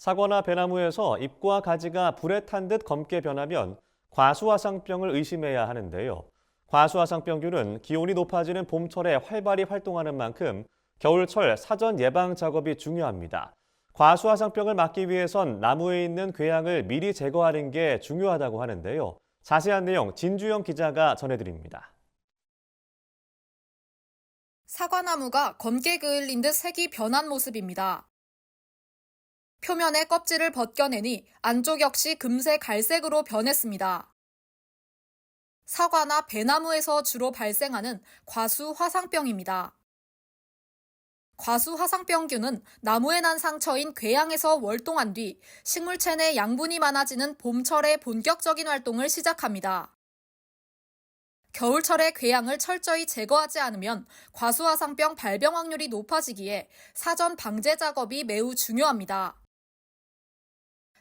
사과나 배나무에서 잎과 가지가 불에 탄 듯 검게 변하면 과수화상병을 의심해야 하는데요. 과수화상병균은 기온이 높아지는 봄철에 활발히 활동하는 만큼 겨울철 사전 예방 작업이 중요합니다. 과수화상병을 막기 위해선 나무에 있는 궤양을 미리 제거하는 게 중요하다고 하는데요. 자세한 내용 진주영 기자가 전해드립니다. 사과나무가 검게 그을린 듯 색이 변한 모습입니다. 표면의 껍질을 벗겨내니 안쪽 역시 금세 갈색으로 변했습니다. 사과나 배나무에서 주로 발생하는 과수 화상병입니다. 과수 화상병균은 나무에 난 상처인 궤양에서 월동한 뒤 식물체 내 양분이 많아지는 봄철에 본격적인 활동을 시작합니다. 겨울철에 궤양을 철저히 제거하지 않으면 과수화상병 발병 확률이 높아지기에 사전 방제 작업이 매우 중요합니다.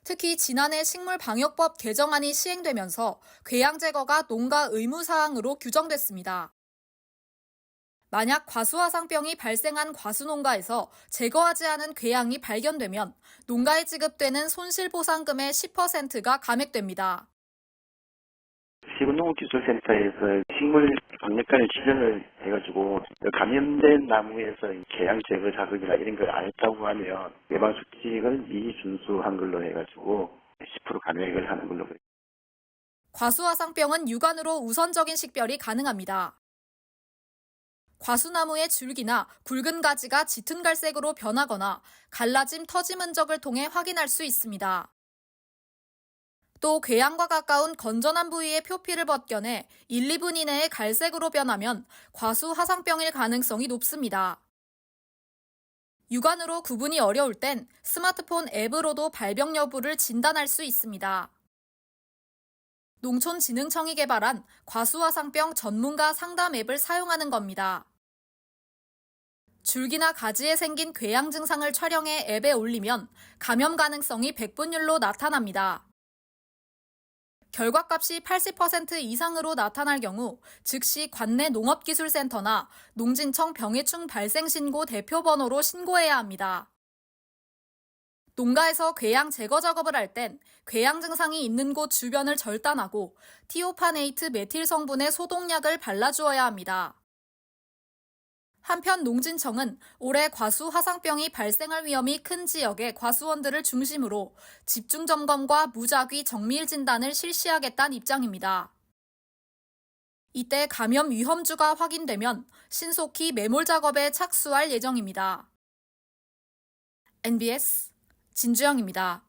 특히 지난해 식물방역법 개정안이 시행되면서 궤양 제거가 농가 의무사항으로 규정됐습니다. 만약 과수화상병이 발생한 과수농가에서 제거하지 않은 궤양이 발견되면 농가에 지급되는 손실보상금의 10%가 감액됩니다. 시군농업기술센터에서 식물 방역관을 지정을 해가지고 감염된 나무에서 개양 제거 작업이나 이런 걸 안 했다고 하면 예방 수칙을 미리 준수한 걸로 해가지고 10% 감액을 하는 걸로 과수화상병은 육안으로 우선적인 식별이 가능합니다. 과수나무의 줄기나 굵은 가지가 짙은 갈색으로 변하거나 갈라짐 터짐 흔적을 통해 확인할 수 있습니다. 또 궤양과 가까운 건전한 부위의 표피를 벗겨내 1, 2분 이내에 갈색으로 변하면 과수 화상병일 가능성이 높습니다. 육안으로 구분이 어려울 땐 스마트폰 앱으로도 발병 여부를 진단할 수 있습니다. 농촌진흥청이 개발한 과수화상병 전문가 상담 앱을 사용하는 겁니다. 줄기나 가지에 생긴 궤양 증상을 촬영해 앱에 올리면 감염 가능성이 100분율로 나타납니다. 결과값이 80% 이상으로 나타날 경우 즉시 관내 농업기술센터나 농진청 병해충 발생 신고 대표 번호로 신고해야 합니다. 농가에서 궤양 제거 작업을 할 땐 궤양 증상이 있는 곳 주변을 절단하고 티오파네이트 메틸 성분의 소독약을 발라주어야 합니다. 한편 농진청은 올해 과수 화상병이 발생할 위험이 큰 지역의 과수원들을 중심으로 집중 점검과 무작위 정밀 진단을 실시하겠다는 입장입니다. 이때 감염 위험주가 확인되면 신속히 매몰 작업에 착수할 예정입니다. NBS 진주영입니다.